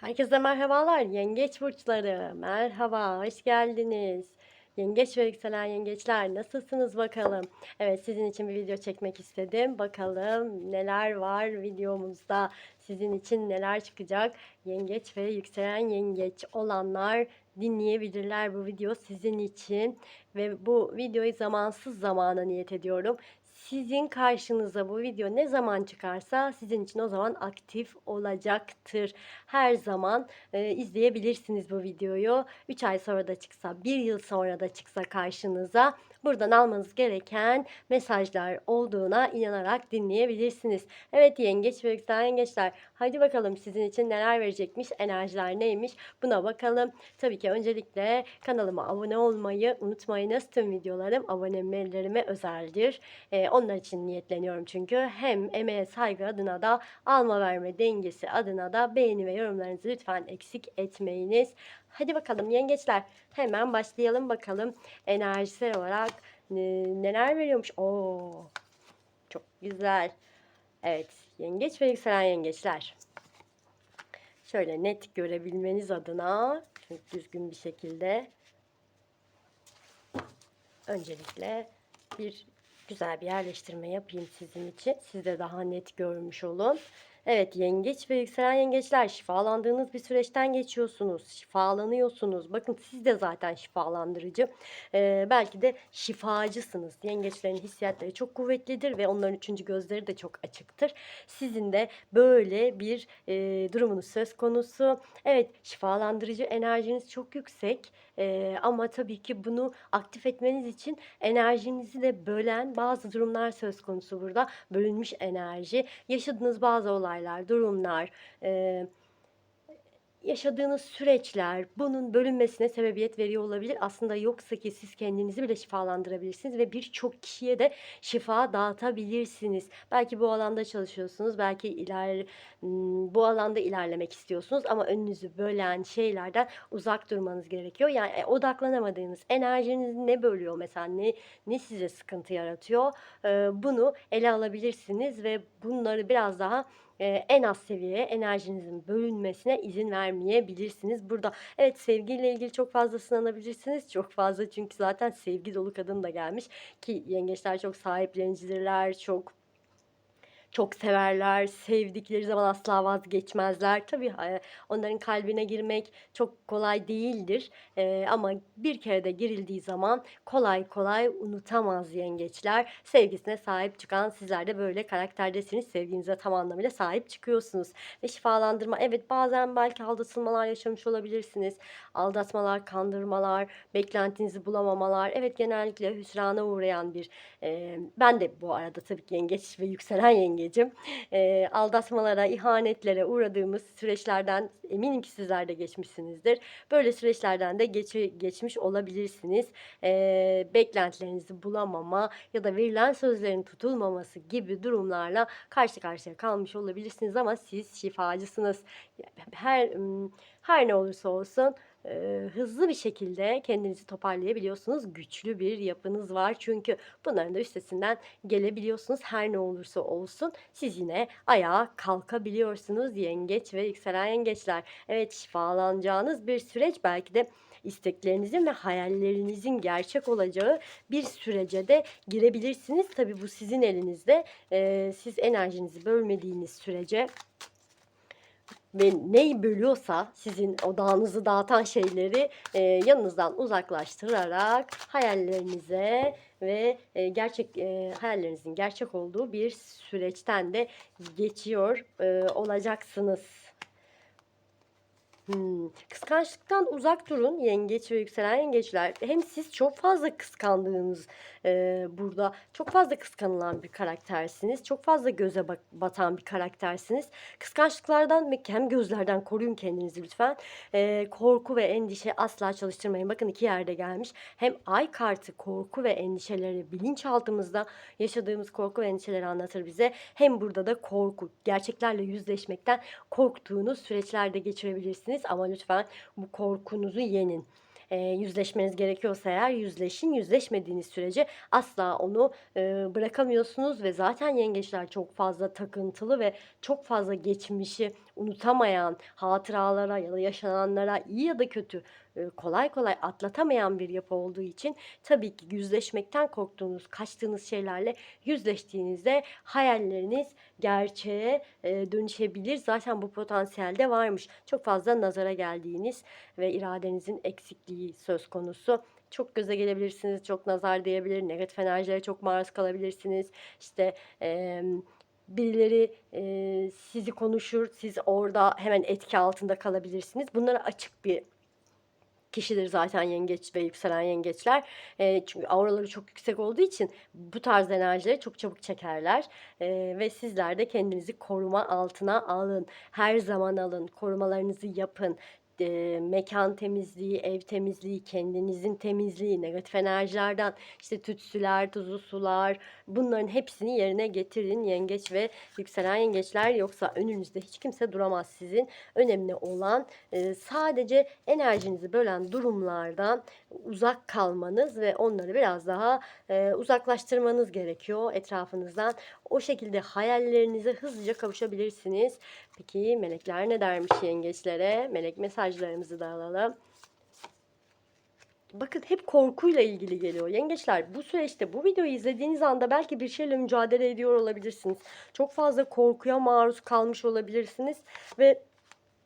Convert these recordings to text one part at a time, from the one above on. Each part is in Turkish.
Herkese merhabalar. Yengeç burçları. Merhaba, hoş geldiniz. Yengeç ve yükselen yengeçler nasılsınız bakalım? Evet, sizin için bir video çekmek istedim. Bakalım neler var videomuzda. Sizin için neler çıkacak? Yengeç ve yükselen yengeç olanlar dinleyebilirler bu video sizin için. Ve bu videoyu zamansız zamana niyet ediyorum. Sizin karşınıza bu video ne zaman çıkarsa sizin için o zaman aktif olacaktır. Her zaman e, izleyebilirsiniz bu videoyu. 3 ay sonra da çıksa, 1 yıl sonra da çıksa karşınıza buradan almanız gereken mesajlar olduğuna inanarak dinleyebilirsiniz. Evet yengeç ve yükselen yengeçler hadi bakalım sizin için neler verecekmiş, enerjiler neymiş buna bakalım. Tabii ki öncelikle kanalıma abone olmayı unutmayınız. Tüm videolarım abonelerime özeldir. Onlar için niyetleniyorum çünkü hem emeğe saygı adına da alma verme dengesi adına da beğeni ve yorumlarınızı lütfen eksik etmeyiniz. Hadi bakalım yengeçler hemen başlayalım bakalım enerjisel olarak neler veriyormuş. Oo, çok güzel. Evet yengeç ve yükselen yengeçler. Şöyle net görebilmeniz adına çok düzgün bir şekilde öncelikle bir güzel bir yerleştirme yapayım sizin için. Siz de daha net görmüş olun. Evet yengeç ve yükselen yengeçler şifalandığınız bir süreçten geçiyorsunuz. Şifalanıyorsunuz. Bakın siz de zaten şifalandırıcı. Ee, belki de şifacısınız. Yengeçlerin hissiyatları çok kuvvetlidir ve onların üçüncü gözleri de çok açıktır. Sizin de böyle bir e, durumunuz söz konusu. Evet şifalandırıcı enerjiniz çok yüksek. Ee, ama tabii ki bunu aktif etmeniz için enerjinizi de bölen bazı durumlar söz konusu burada. Bölünmüş enerji. Yaşadığınız bazı olaylar, durumlar, e, yaşadığınız süreçler bunun bölünmesine sebebiyet veriyor olabilir. Aslında yoksa ki siz kendinizi bile şifalandırabilirsiniz ve birçok kişiye de şifa dağıtabilirsiniz. Belki bu alanda çalışıyorsunuz, belki iler m, bu alanda ilerlemek istiyorsunuz ama önünüzü bölen şeylerden uzak durmanız gerekiyor. Yani e, odaklanamadığınız enerjinizi ne bölüyor mesela ne ne size sıkıntı yaratıyor? E, bunu ele alabilirsiniz ve bunları biraz daha e, en az seviyeye enerjinizin bölünmesine izin vermeyebilirsiniz. Burada evet sevgiyle ilgili çok fazla sınanabilirsiniz. Çok fazla çünkü zaten sevgi dolu kadın da gelmiş ki yengeçler çok sahiplenicidirler, çok çok severler, sevdikleri zaman asla vazgeçmezler. Tabii onların kalbine girmek çok kolay değildir. E, ama bir kere de girildiği zaman kolay kolay unutamaz yengeçler. Sevgisine sahip çıkan sizler de böyle karakterdesiniz. Sevginize tam anlamıyla sahip çıkıyorsunuz. Ve şifalandırma evet bazen belki aldatılmalar yaşamış olabilirsiniz. Aldatmalar, kandırmalar, beklentinizi bulamamalar. Evet genellikle hüsrana uğrayan bir e, ben de bu arada tabii ki yengeç ve yükselen yengecim. E, aldatmalara, ihanetlere uğradığımız süreçlerden eminim ki sizler de geçmişsinizdir. Böyle süreçlerden de geç, geçmiş olabilirsiniz. E, beklentilerinizi bulamama ya da verilen sözlerin tutulmaması gibi durumlarla karşı karşıya kalmış olabilirsiniz ama siz şifacısınız. Her her ne olursa olsun hızlı bir şekilde kendinizi toparlayabiliyorsunuz. Güçlü bir yapınız var çünkü bunların da üstesinden gelebiliyorsunuz. Her ne olursa olsun siz yine ayağa kalkabiliyorsunuz. Yengeç ve yükselen yengeçler. Evet şifalanacağınız bir süreç belki de isteklerinizin ve hayallerinizin gerçek olacağı bir sürece de girebilirsiniz. Tabii bu sizin elinizde. E, siz enerjinizi bölmediğiniz sürece ve neyi bölüyorsa sizin odağınızı dağıtan şeyleri e, yanınızdan uzaklaştırarak hayallerinize ve e, gerçek e, hayallerinizin gerçek olduğu bir süreçten de geçiyor e, olacaksınız. Hmm. Kıskançlıktan uzak durun yengeç ve yükselen yengeçler. Hem siz çok fazla kıskandığınız e, burada çok fazla kıskanılan bir karaktersiniz. Çok fazla göze bak- batan bir karaktersiniz. Kıskançlıklardan hem gözlerden koruyun kendinizi lütfen. E, korku ve endişe asla çalıştırmayın. Bakın iki yerde gelmiş. Hem ay kartı korku ve endişeleri bilinçaltımızda yaşadığımız korku ve endişeleri anlatır bize. Hem burada da korku gerçeklerle yüzleşmekten korktuğunuz süreçlerde geçirebilirsiniz ama lütfen bu korkunuzu yenin. e, yüzleşmeniz gerekiyorsa eğer yüzleşin. Yüzleşmediğiniz sürece asla onu e, bırakamıyorsunuz ve zaten yengeçler çok fazla takıntılı ve çok fazla geçmişi unutamayan, hatıralara ya da yaşananlara iyi ya da kötü kolay kolay atlatamayan bir yapı olduğu için tabii ki yüzleşmekten korktuğunuz, kaçtığınız şeylerle yüzleştiğinizde hayalleriniz gerçeğe e, dönüşebilir. Zaten bu potansiyelde varmış. Çok fazla nazara geldiğiniz ve iradenizin eksikliği söz konusu. Çok göze gelebilirsiniz, çok nazar değebilir, negatif enerjilere çok maruz kalabilirsiniz. İşte e, birileri e, sizi konuşur, siz orada hemen etki altında kalabilirsiniz. Bunlara açık bir kişidir zaten yengeç ve yükselen yengeçler. E, çünkü auraları çok yüksek olduğu için bu tarz enerjileri çok çabuk çekerler. E, ve sizler de kendinizi koruma altına alın. Her zaman alın. Korumalarınızı yapın e, mekan temizliği, ev temizliği, kendinizin temizliği, negatif enerjilerden işte tütsüler, tuzlu sular bunların hepsini yerine getirin yengeç ve yükselen yengeçler yoksa önünüzde hiç kimse duramaz sizin. Önemli olan e, sadece enerjinizi bölen durumlardan uzak kalmanız ve onları biraz daha e, uzaklaştırmanız gerekiyor etrafınızdan. O şekilde hayallerinize hızlıca kavuşabilirsiniz. Peki melekler ne dermiş yengeçlere? Melek mesajlarımızı da alalım. Bakın hep korkuyla ilgili geliyor. Yengeçler bu süreçte bu videoyu izlediğiniz anda belki bir şeyle mücadele ediyor olabilirsiniz. Çok fazla korkuya maruz kalmış olabilirsiniz ve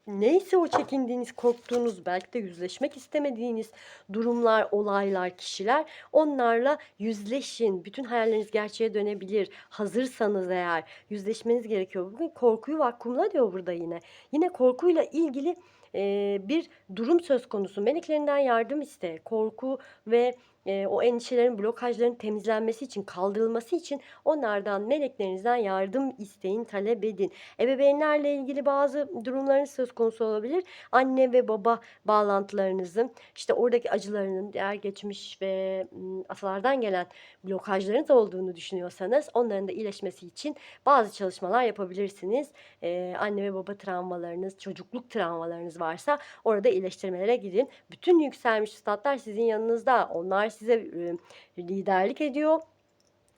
neyse o çekindiğiniz, korktuğunuz, belki de yüzleşmek istemediğiniz durumlar, olaylar, kişiler onlarla yüzleşin. Bütün hayalleriniz gerçeğe dönebilir. Hazırsanız eğer yüzleşmeniz gerekiyor. Bugün korkuyu vakumla diyor burada yine. Yine korkuyla ilgili e, bir durum söz konusu. Meleklerinden yardım iste. Korku ve e, o endişelerin, blokajların temizlenmesi için, kaldırılması için onlardan, meleklerinizden yardım isteyin, talep edin. Ebeveynlerle ilgili bazı durumların söz konusu olabilir. Anne ve baba bağlantılarınızın, işte oradaki acılarının, diğer geçmiş ve atalardan gelen blokajlarınız olduğunu düşünüyorsanız onların da iyileşmesi için bazı çalışmalar yapabilirsiniz. Ee, anne ve baba travmalarınız, çocukluk travmalarınız varsa orada iyileştirmelere gidin. Bütün yükselmiş statlar sizin yanınızda. Onlar size e, liderlik ediyor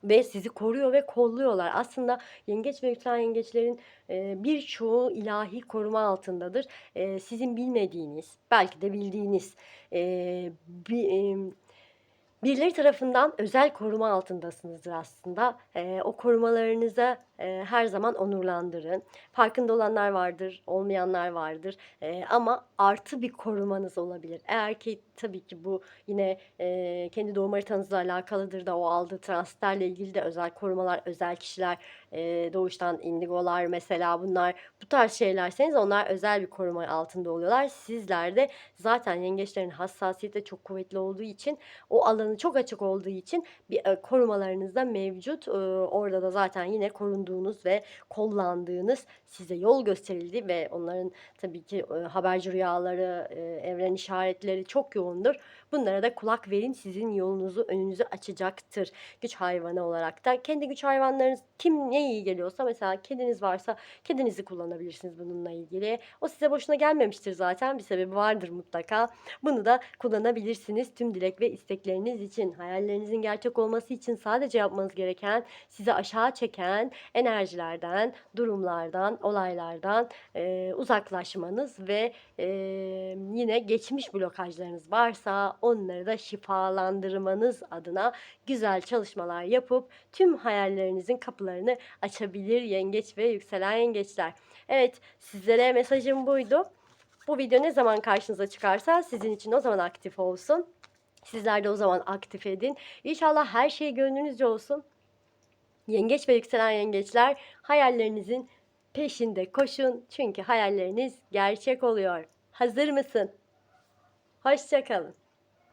ve sizi koruyor ve kolluyorlar. Aslında yengeç ve yükselen yengeçlerin e, birçoğu ilahi koruma altındadır. Sizin bilmediğiniz, belki de bildiğiniz e, bir, birileri tarafından özel koruma altındasınızdır aslında. E, o korumalarınıza e, her zaman onurlandırın. Farkında olanlar vardır, olmayanlar vardır. E, ama artı bir korumanız olabilir. Eğer ki tabii ki bu yine e, kendi doğum haritanızla alakalıdır da o aldığı transitlerle ilgili de özel korumalar, özel kişiler, e, doğuştan indigolar mesela bunlar bu tarz şeylerseniz onlar özel bir koruma altında oluyorlar. Sizler de zaten yengeçlerin hassasiyeti de çok kuvvetli olduğu için o alanı çok açık olduğu için bir e, korumalarınız da mevcut. E, orada da zaten yine korunduğunuz ve kollandığınız size yol gösterildi ve onların tabii ki e, haberci rüyaları, e, evren işaretleri çok yoğundur. Bunlara da kulak verin. Sizin yolunuzu önünüzü açacaktır. Güç hayvanı olarak da kendi güç hayvanlarınız kim ne iyi geliyorsa mesela kediniz varsa kedinizi kullanabilirsiniz bununla ilgili. O size boşuna gelmemiştir zaten. Bir sebebi vardır mutlaka. Bunu da kullanabilirsiniz tüm dilek ve istekleriniz için. Hayallerinizin gerçek olması için sadece yapmanız gereken sizi aşağı çeken enerjilerden, durumlardan, olaylardan e, uzaklaşmanız ve e, yine geçmiş blokajlarınız varsa onları da şifalandırmanız adına güzel çalışmalar yapıp tüm hayallerinizin kapılarını açabilir yengeç ve yükselen yengeçler. Evet sizlere mesajım buydu. Bu video ne zaman karşınıza çıkarsa sizin için o zaman aktif olsun. Sizler de o zaman aktif edin. İnşallah her şey gönlünüzce olsun. Yengeç ve yükselen yengeçler hayallerinizin peşinde koşun. Çünkü hayalleriniz gerçek oluyor. Hazır mısın? Hoşçakalın.